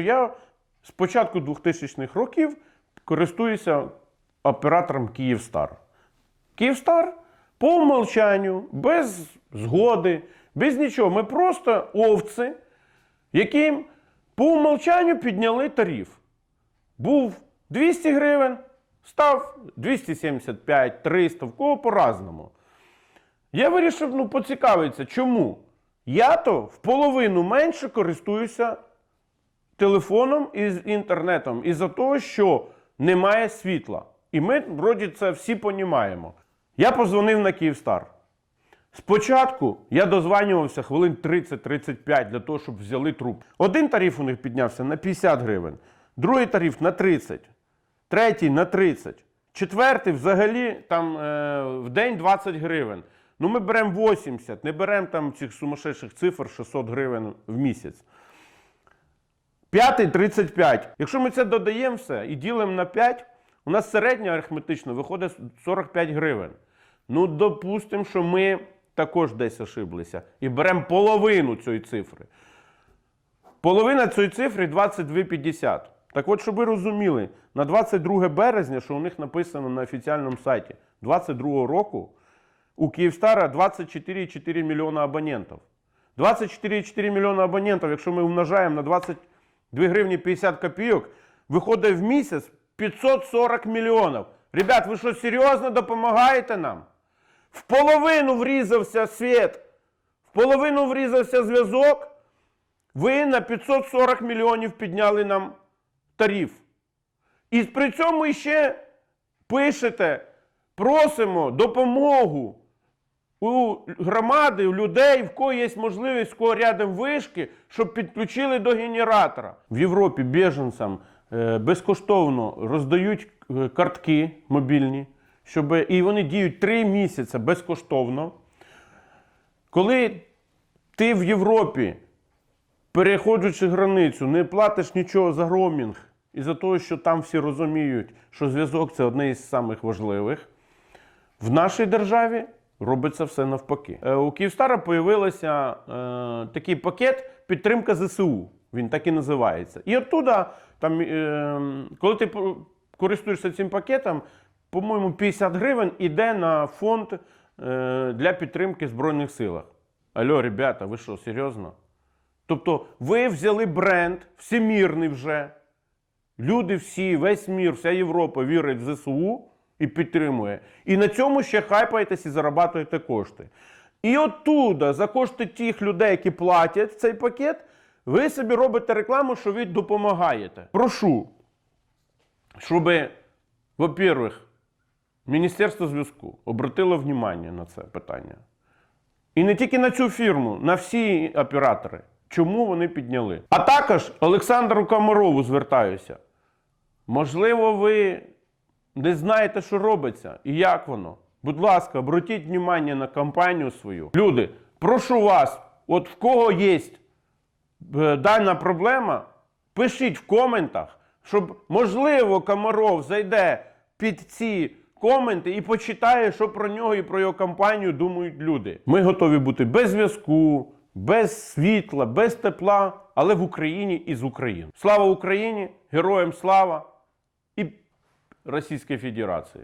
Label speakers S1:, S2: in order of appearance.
S1: Я з початку 2000-х років користуюся оператором Київстар. Київстар по умолчанню, без згоди, без нічого. Ми просто овці, яким по умолчанню підняли тариф. Був 200 гривень, став 275, 300, в кого по-разному. Я вирішив ну, поцікавитися, чому? Я то в половину менше користуюся телефоном і з інтернетом із-за того, що немає світла. І ми вроді це всі понімаємо. Я позвонив на Київстар. Спочатку я дозванювався хвилин 30-35 для того, щоб взяли труп. Один тариф у них піднявся на 50 гривень, другий тариф на 30, третій на 30, четвертий взагалі там е, в день 20 гривень. Ну ми беремо 80, не беремо там цих сумасшедших цифр 600 гривень в місяць. П'ятий 35. Якщо ми це додаємо все і ділимо на 5, у нас середня арифметично виходить 45 гривень. Ну, допустимо, що ми також десь ошиблися і беремо половину цієї цифри. Половина цієї цифри 22,50. Так от, щоб ви розуміли, на 22 березня, що у них написано на офіційному сайті, 22 року у Київстара 24,4 мільйона абонентів. 24,4 мільйона абонентів, якщо ми умножаємо на 22 гривні 50 копійок, виходить в місяць 540 мільйонів. Ребят, ви що серйозно допомагаєте нам? В половину врізався світ, в половину врізався зв'язок. Ви на 540 мільйонів підняли нам тариф. І при цьому ще пишете, просимо допомогу у громади, у людей, в кого є можливість, в кого рядом вишки, щоб підключили до генератора. В Європі біженцям е, безкоштовно роздають е, картки мобільні, щоб, і вони діють 3 місяці безкоштовно. Коли ти в Європі, переходжучи границю, не платиш нічого за роумінг, і за те, що там всі розуміють, що зв'язок це одне із самих важливих, в нашій державі робиться все навпаки. Е, У Київстара появився е, такий пакет підтримка ЗСУ. Він так і називається. І оттуда, там, е, коли ти користуєшся цим пакетом, по-моєму, 50 гривень іде на фонд е, для підтримки Збройних силах. Алло, ребята, ви що, серйозно? Тобто ви взяли бренд всемірний вже. Люди всі, весь мір, вся Європа вірить в ЗСУ і підтримує. І на цьому ще хайпаєтесь і зарабатуєте кошти. І оттуда, за кошти тих людей, які платять цей пакет, ви собі робите рекламу, що ви допомагаєте. Прошу, щоб, во-первых, Міністерство зв'язку обратило внимание на це питання. І не тільки на цю фірму, на всі оператори. Чому вони підняли? А також Олександру Комарову звертаюся. Можливо, ви не знаєте, що робиться і як воно. Будь ласка, обратіть увагу на компанію свою. Люди, прошу вас, от в кого є е, дана проблема, пишіть в коментах, щоб, можливо, Комаров зайде під ці коменти і почитає, що про нього і про його компанію думають люди. Ми готові бути без зв'язку, без світла, без тепла, але в Україні і з України. Слава Україні! Героям слава і Російській Федерації!